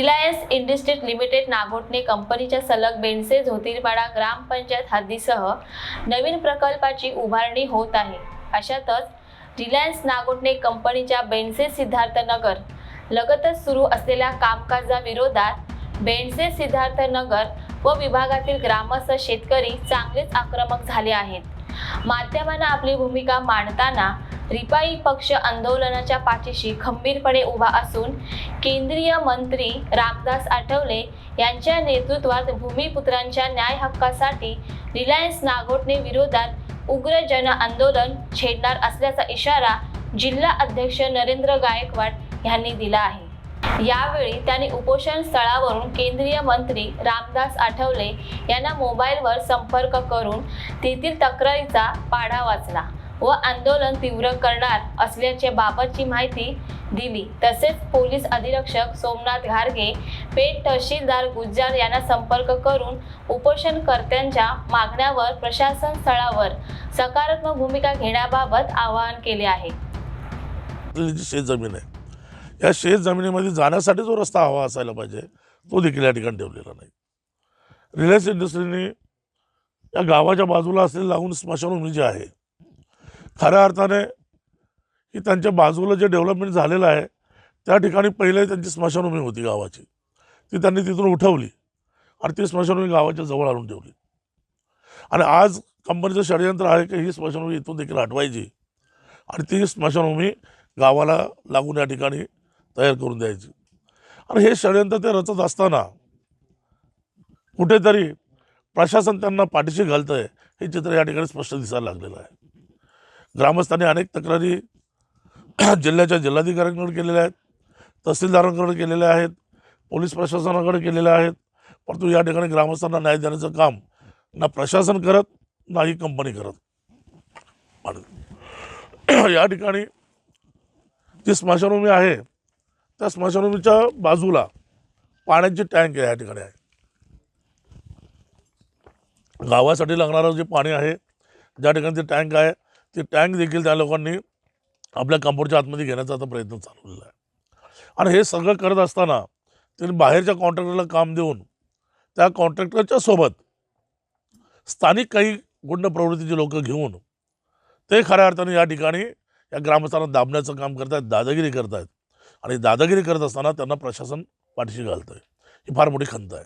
Reliance industries limited नागोटने कंपनीच्या सलग बेनसे झोतीरपाडा ग्रामपंचायत हद्दीसह नवीन प्रकल्पाची उभारणी होत आहे. अशातच रिलायन्स नागोटने कंपनीच्या बेनसे सिद्धार्थनगर लगतच सुरू असलेल्या कामकाजाविरोधात बेनसे सिद्धार्थनगर व विभागातील ग्रामस्थ शेतकरी चांगलेच आक्रमक झाले आहेत. माध्यमांना आपली भूमिका मांडताना रिपाई पक्ष आंदोलनाच्या पाठीशी खंबीरपणे उभा असून केंद्रीय मंत्री रामदास आठवले यांच्या नेतृत्वात भूमिपुत्रांच्या न्याय हक्कासाठी रिलायन्स नागोटने विरोधात उग्र जन आंदोलन छेडणार असल्याचा इशारा जिल्हा अध्यक्ष नरेंद्र गायकवाड यांनी दिला आहे. यावेळी त्यांनी उपोषण स्थळावरून केंद्रीय मंत्री रामदास आठवले यांना मोबाईलवर संपर्क करून तेथील तक्रारीचा पाढा वाचला. व आंदोलन तीव्र करणार असल्याच्या बाबतची माहिती दिली. तसेच पोलीस अधीक्षक सोमनाथ घारगे पेठ तहसीलदार गुज्जार यांना संपर्क करून उपोषणकर्त्यांच्या मागण्यावर प्रशासन स्थळावर सकारात्मक भूमिका घेण्याबाबत आवाहन केले आहे. शेत जमीन आहे या शेत जमिनीमध्ये जाण्यासाठी जो रस्ता हवा असायला पाहिजे तो देखील या ठिकाणी ठेवलेला नाही. रिलायन्स इंडस्ट्रीने या गावाच्या बाजूला असलेली लागून स्मशानभूमी जी आहे खऱ्या अर्थाने की त्यांच्या बाजूला जे डेव्हलपमेंट झालेलं आहे त्या ठिकाणी पहिले त्यांची स्मशानभूमी होती गावाची. ती त्यांनी तिथून उठवली आणि ती स्मशानभूमी गावाच्या जवळ आणून ठेवली. आणि आज कंपनीचं षडयंत्र आहे की ही स्मशानभूमी इथून देखील हटवायची आणि ती स्मशानभूमी गावाला लागून या ठिकाणी तयार करून द्यायची. आणि हे षडयंत्र ते रचत असताना कुठेतरी प्रशासन त्यांना पाठीशी घालतं आहे हे चित्र या ठिकाणी स्पष्ट दिसायला लागलेलं आहे. ग्रामस्थांनी अनेक तक्रारी जिल्ह्याच्या जिल्हाधिकाऱ्यांकडे केलेल्या आहेत तहसीलदारांकडे केलेल्या आहेत पोलीस प्रशासनाकडे केलेल्या आहेत परंतु या ठिकाणी ग्रामस्थांना न्याय देण्याचं काम ना प्रशासन करत ना ही कंपनी करत. या ठिकाणी जी स्मशानभूमी आहे त्या स्मशानभूमीच्या बाजूला पाण्याची टँक आहे या ठिकाणी आहे. गावासाठी लागणारं जे पाणी आहे ज्या ठिकाणी ते टँक आहे ते टँक देखील त्या लोकांनी आपल्या कंपाऊंडच्या आतमध्ये घेण्याचा आता प्रयत्न चालवलेला आहे. आणि हे सगळं करत असताना त्यांनी बाहेरच्या कॉन्ट्रॅक्टरला काम देऊन त्या कॉन्ट्रॅक्टरच्या सोबत स्थानिक काही गुंड प्रवृत्तीचे लोक घेऊन ते खऱ्या अर्थाने या ठिकाणी या ग्रामस्थांना दाबण्याचं काम करत आहेत दादागिरी करत आहेत आणि दादागिरी करत असताना त्यांना प्रशासन पाठीशी घालतं आहे ही फार मोठी खंत आहे.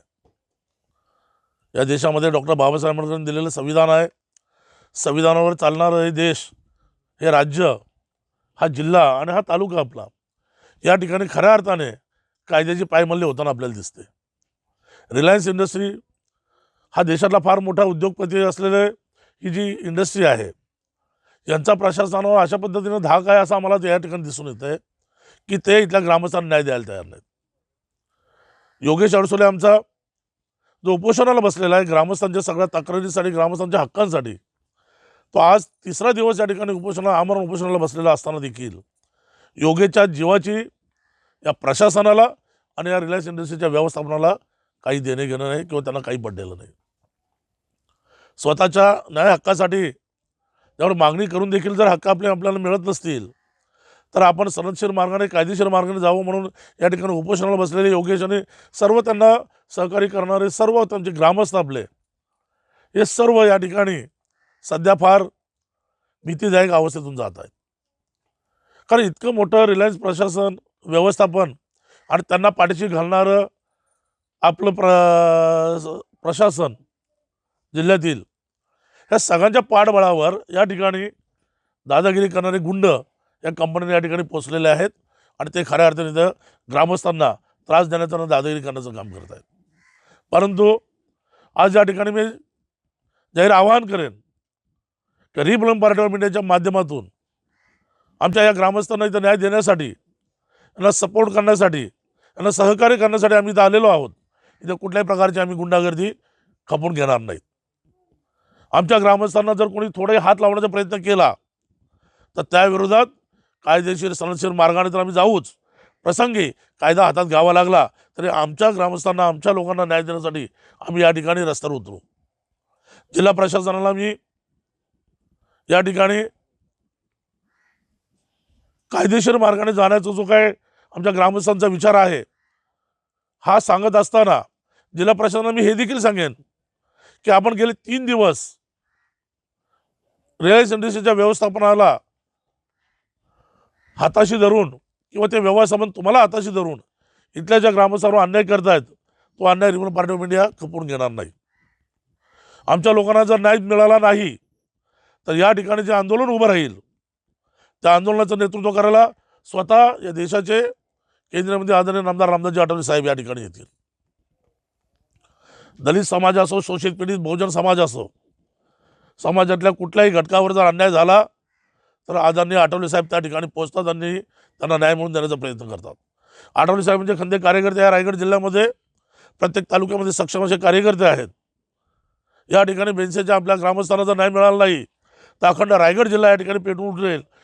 या देशामध्ये डॉक्टर बाबासाहेब आंबेडकरांनी दिलेलं संविधान आहे. संविधानावर चालणारं हे देश हे राज्य हा जिल्हा आणि हा तालुका आपला या ठिकाणी खऱ्या अर्थाने कायद्याची पायमल्ली होताना आपल्याला दिसते. रिलायन्स इंडस्ट्री हा देशातला फार मोठा उद्योगपती असलेले ही जी इंडस्ट्री आहे यांचा प्रशासनावर अशा पद्धतीनं धाक आहे असं आम्हाला या ठिकाणी दिसून येतं आहे की ते इथल्या ग्रामस्थांना न्याय द्यायला तयार नाहीत. योगेश अडसोले आमचा जो उपोषणाला बसलेला आहे ग्रामस्थांच्या सगळ्या तक्रारीसाठी ग्रामस्थांच्या हक्कांसाठी तो आज तिसरा दिवस या ठिकाणी उपोषणा आमरण उपोषणाला बसलेला असताना देखील योगेच्या जीवाची या प्रशासनाला आणि या रिलायन्स इंडस्ट्रीच्या व्यवस्थापनाला काही देणे घेणं नाही किंवा त्यांना काही पडलेलं नाही. स्वतःच्या न्याय हक्कासाठी त्यावर मागणी करून देखील जर हक्क आपले आपल्याला मिळत नसतील तर आपण सनदशीर मार्गाने कायदेशीर मार्गाने जावं म्हणून या ठिकाणी उपोषणाला बसलेले योगेश आणि सर्व त्यांना सहकार्य करणारे सर्व त्यांचे ग्रामस्थ आपले हे सर्व या ठिकाणी सध्या फार भीतीदायक अवस्थेतून जात आहेत. कारण इतकं मोठं रिलायन्स प्रशासन व्यवस्थापन आणि त्यांना पाठीशी घालणारं आपलं प्र प्रशासन जिल्ह्यातील ह्या सगळ्यांच्या पाठबळावर या ठिकाणी दादागिरी करणारे गुंड या कंपनीने या ठिकाणी पोचलेले आहेत आणि ते खऱ्या अर्थाने तर ग्रामस्थांना त्रास देण्याचा दादागिरी करण्याचं काम करत आहेत. परंतु आज या ठिकाणी मी जाहीर आवाहन करेन तर रिपलम पार्टी ऑफ इंडियाच्या माध्यमातून आमच्या या ग्रामस्थांना इथं न्याय देण्यासाठी यांना सपोर्ट करण्यासाठी यांना सहकार्य करण्यासाठी आम्ही इथं आलेलो आहोत. इथं कुठल्याही प्रकारची आम्ही गुंडागर्दी खपून घेणार नाहीत. आमच्या ग्रामस्थांना जर कोणी थोडे हात लावण्याचा प्रयत्न केला तर त्याविरोधात कायदेशीर सनशीर मार्गाने तर आम्ही जाऊच. प्रसंगी कायदा हातात घ्यावा लागला तरी आमच्या ग्रामस्थांना आमच्या लोकांना न्याय देण्यासाठी आम्ही या ठिकाणी रस्त्यावर उतरू. जिल्हा प्रशासनाला मी या ठिकाणी कायदेशीर मार्गाने जाण्याचा जो काय आमच्या ग्रामस्थांचा विचार आहे हा सांगत असताना जिल्हा प्रशासनाला मी हे देखील सांगेन की आपण गेले तीन दिवस रिलायन्स इंडस्ट्रीच्या व्यवस्थापनाला हाताशी धरून किंवा ते व्यवस्थापन तुम्हाला हाताशी धरून इथल्या ज्या ग्रामस्थांवर अन्याय करतायत तो अन्याय रिपब्लिक पार्टी ऑफ इंडिया खपवून घेणार नाही. आमच्या लोकांना जर न्याय मिळाला नाही तर या ठिकाणी जे आंदोलन उभं राहील त्या आंदोलनाचं नेतृत्व करायला स्वतः या देशाचे केंद्रीय मंत्री आदरणीय आमदार रामदासजी आठवले साहेब या ठिकाणी येतील. दलित समाज असो शोषित पीडित बहुजन समाज असो समाजातल्या कुठल्याही घटकावर जर अन्याय झाला तर आदरणीय आठवले साहेब त्या ठिकाणी पोहोचतात आणि त्यांना न्याय मिळवून देण्याचा प्रयत्न करतात. आठवले साहेब म्हणजे खंदे कार्यकर्ते या रायगड जिल्ह्यामध्ये प्रत्येक तालुक्यामध्ये सक्षम असे कार्यकर्ते आहेत. या ठिकाणी बेनसेच्या आपल्या ग्रामस्थांना जर न्याय मिळाला नाही तर अखंड रायगड जिल्हा या ठिकाणी पेटून उठेल